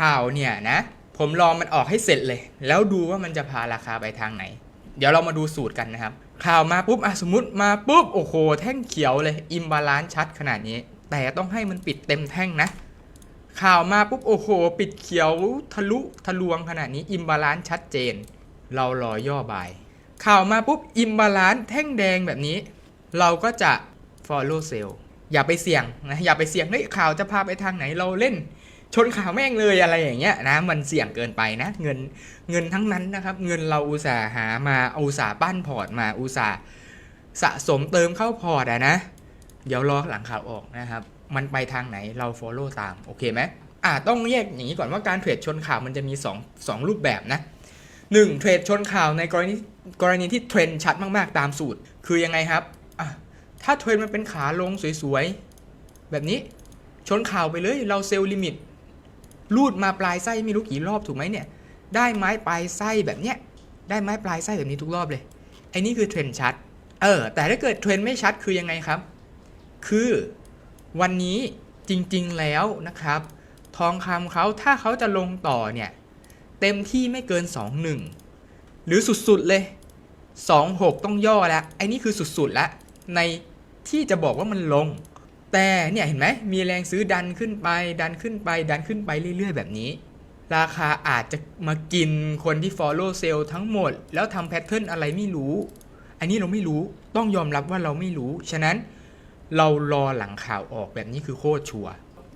ข่าวเนี่ยนะ ผมรอมันออกให้เสร็จเลย แล้วดูว่ามันจะพาราคาไปทางไหน เดี๋ยวเรามาดูสูตรกันนะครับ ข่าวมาปุ๊บอะสมมติมาปุ๊บโอ้โหแท่งเขียวเลยอิมบาลานซ์ชัดขนาดนี้ แต่ต้องให้มันปิดเต็มแท่งนะ ข่าวมาปุ๊บโอ้โห ปิดเขียวทะลุทะลวงขนาดนี้อิมบาลานซ์ชัดเจน เรารอย่อบาย ข่าวมาปุ๊บอิมบาลานซ์แท่งแดงแบบนี้ เราก็จะ follow sell อย่าไปเสี่ยงนะอย่าไปเสี่ยงเฮ้ยข่าวจะพาไปทางไหนเราเล่น ชนข่าวแม่งเลยอะไรอย่างเงี้ยนะมันเสี่ยงเกินไปนะ เงินเงินทั้งนั้นนะครับ เงินเราอุตส่าห์หามาอุตส่าห์ปั้นพอร์ตมาอุตส่าห์สะสมเติมเข้าพอร์ตอะนะ เดี๋ยวรอหลังข่าวออกนะครับ มันไปทางไหนเรา follow ตามโอเคไหมอ่าต้องแยกอย่างนี้ก่อนว่าการเทรดชนข่าวมันจะมี2 2รูปแบบนะ 1. เทรดชนข่าวในกรณีกรณีที่เทรนชัดมากๆ ตามสูตร คือยังไงครับอะถ้าเทรนมันเป็นขาลงสวยๆ แบบนี้ชนข่าวไปเลยเราเซลล์ลิมิต รูดมาปลายไส้ไม่รู้กี่รอบถูกไหมเนี่ย ได้ไม้ปลายไส้แบบเนี้ย ได้ไม้ปลายไส้แบบนี้ทุกรอบเลยไอ้นี่คือเทรนชัด เออ แต่ถ้าเกิดเทรนไม่ชัดคือยังไงครับ คือวันนี้จริงๆแล้วนะครับ ทองคำเขาถ้าเขาจะลงต่อเนี่ย เต็มที่ไม่เกิน 2-1 หรือสุดๆเลย 2-6 ต้องย่อแล้วไอ้นี่คือสุดๆแล้วในที่จะบอกว่ามันลง แต่เนี่ยเห็นไหมมีแรงซื้อดันขึ้นไป ดันขึ้นไปดันขึ้นไปเรื่อย ๆ แบบนี้ ราคาอาจจะมากินคนที่ follow sell ทั้งหมด แล้วทำแพทเทิร์นอะไรไม่รู้ อันนี้เราไม่รู้ต้องยอมรับว่าเราไม่รู้ ฉะนั้นเรารอหลังข่าวออกแบบนี้คือโคตรชัว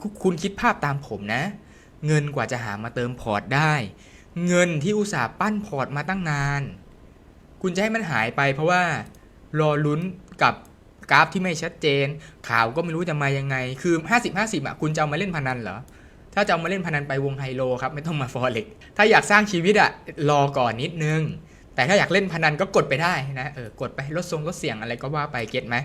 คุคุณคิดภาพตามผมนะ เงินกว่าจะหามาเติมพอร์ตได้ เงินที่อุตส่าห์ปั้นพอร์ตมาตั้งนาน คุณจะให้มันหายไปเพราะว่า รอลุ้นกับ กราฟที่ไม่ชัดเจน ข่าวก็ไม่รู้จะมายังไง คือ 50 50อะคุณจะเอามาเล่นพนันเหรอ ถ้าจะเอามาเล่นพนันไปวงไฮโลครับ ไม่ต้องมาฟอเร็กถ้าอยากสร้างชีวิตอะรอก่อนนิดนึง แต่ถ้าอยากเล่นพนันก็กดไปได้นะเออกดไปลดทรงลดเสียงอะไรก็ว่าไปเก็ตไหม